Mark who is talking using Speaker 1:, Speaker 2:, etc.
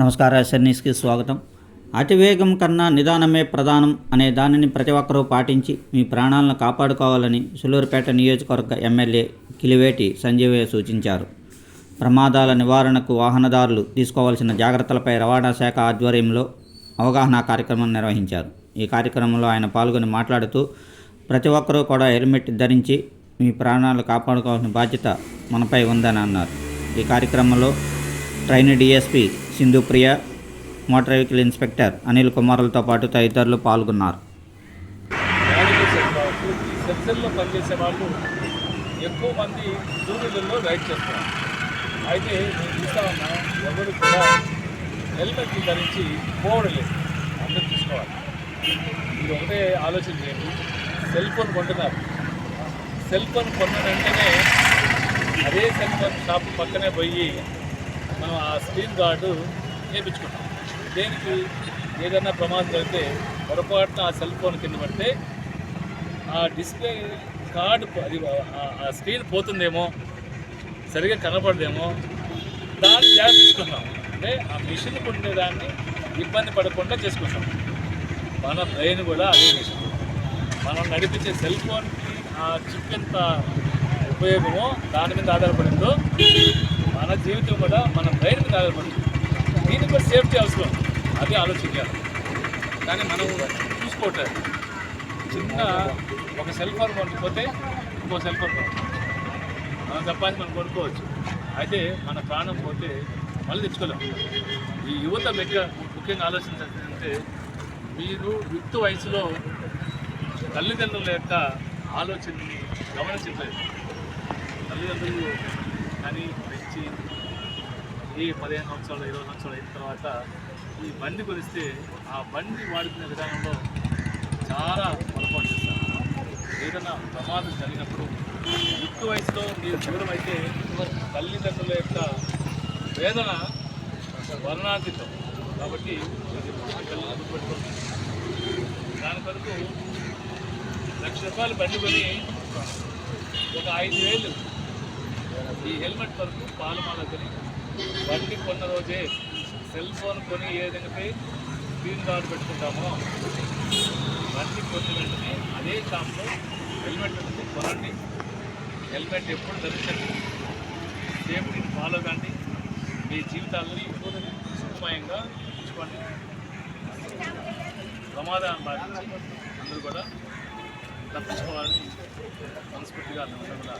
Speaker 1: నమస్కారం ఎస్ఎన్ఎస్కి స్వాగతం. అతివేగం కన్నా నిదానమే ప్రధానం అనే దానిని ప్రతి ఒక్కరూ పాటించి మీ ప్రాణాలను కాపాడుకోవాలని సులూరుపేట నియోజకవర్గ ఎమ్మెల్యే కిలివేటి సంజీవయ్య సూచించారు. ప్రమాదాల నివారణకు వాహనదారులు తీసుకోవాల్సిన జాగ్రత్తలపై రవాణా శాఖ ఆధ్వర్యంలో అవగాహన కార్యక్రమం నిర్వహించారు. ఈ కార్యక్రమంలో ఆయన పాల్గొని మాట్లాడుతూ ప్రతి ఒక్కరూ కూడా హెల్మెట్ ధరించి మీ ప్రాణాలు కాపాడుకోవాల్సిన బాధ్యత మనపై ఉందని అన్నారు. ఈ కార్యక్రమంలో train DSP Sindhupriya motor vehicle inspector Anil కుమారులతో పాటు తదితరులు పాల్గొన్నారు.
Speaker 2: నావిగేషన్ పనిచేసే వాళ్ళు ఎక్కువ మంది టూ వీలర్లో రైడ్ చేస్తారు. అయితే నేను చూస్తా ఉన్నా ఎవరు కూడా హెల్మెట్ ధరించి పోవడం లేదు అందరూ చూసుకోవాలి. మీరు ఒకటే ఆలోచన చేయండి. సెల్ ఫోన్ కొంటున్నారు. సెల్ ఫోన్ కొన్న వెంటనే అదే సెల్ ఫోన్ షాప్ పక్కనే పోయి మనం ఆ స్క్రీన్ గార్డు చేయించుకుంటాం దేనికి? ఏదైనా ప్రమాదం జరిగితే పొరపాటున ఆ సెల్ ఫోన్ కింద పడితే ఆ డిస్ప్లే కార్డు అది ఆ- స్క్రీన్ పోతుందేమో సరిగా కనపడదేమో దాన్ని జాగ్రత్త తీసుకుంటాం అంటే ఆ మిషన్ ఉండేదాన్ని ఇబ్బంది పడకుండా చేసుకుంటాం మన బ్రెయిన్ కూడా అదే మిషన్. మనం నడిపించే సెల్ ఫోన్కి ఆ చిప్ ఎంత ఉపయోగమో దాని మీద ఆధారపడిందో మన జీవితం కూడా మన బ్రెయిన్ మీద ఆధారపడింది దీనికి కూడా సేఫ్టీ అవసరం అది ఆలోచించాలి. కానీ మనం చూసుకోవట్లేదు. చిన్న ఒక సెల్ ఫోన్ కొనుక్కోతే ఇంకో సెల్ ఫోన్ మనం సంపాదించి మనం కొనుక్కోవచ్చు. అయితే మన ప్రాణం పోతే మళ్ళీ తెచ్చుకోలేం. ఈ యువత మెక్క ముఖ్యంగా ఆలోచించాలంటే మీరు యుక్త వయసులో తల్లిదండ్రుల యొక్క ఆలోచనని గమనించలేదు తల్లిదండ్రులు కానీ నుంచి ఈ పదిహేను సంవత్సరాలు ఇరవై సంవత్సరాలు అయిన తర్వాత ఈ బండి కొలిస్తే ఆ బండి వాడుకునే విధానంలో చాలా పొరపాటు చేస్తారు ఏదైనా ప్రమాదం జరిగినప్పుడు యుక్త వయసులో మీరు దూరం అయితే తల్లిదండ్రుల యొక్క వేదన వర్ణాతీతం కాబట్టి ఇది దాని కొరకు లక్ష రూపాయలు బండి కొని ఒక ఐదు వేలు ఈ హెల్మెట్ వరకు పాలమాల కొని బండి కొన్న రోజే సెల్ ఫోన్ కొని ఏ విధంగా స్క్రీన్ గార్డ్ పెట్టుకుంటామో బండి కొన్న వెంటనే అదే షాప్లో హెల్మెట్ ఉంటుంది కొనండి. హెల్మెట్ ఎప్పుడు ధరించండి. సేఫ్టీని ఫాలో కండి. మీ జీవితాలని సుఖమయంగా ఉంచుకోండి. ప్రమాదాన్ని బాధించి అందరూ కూడా తప్పించుకోవాలని మనస్ఫూర్తిగా అందరూ కూడా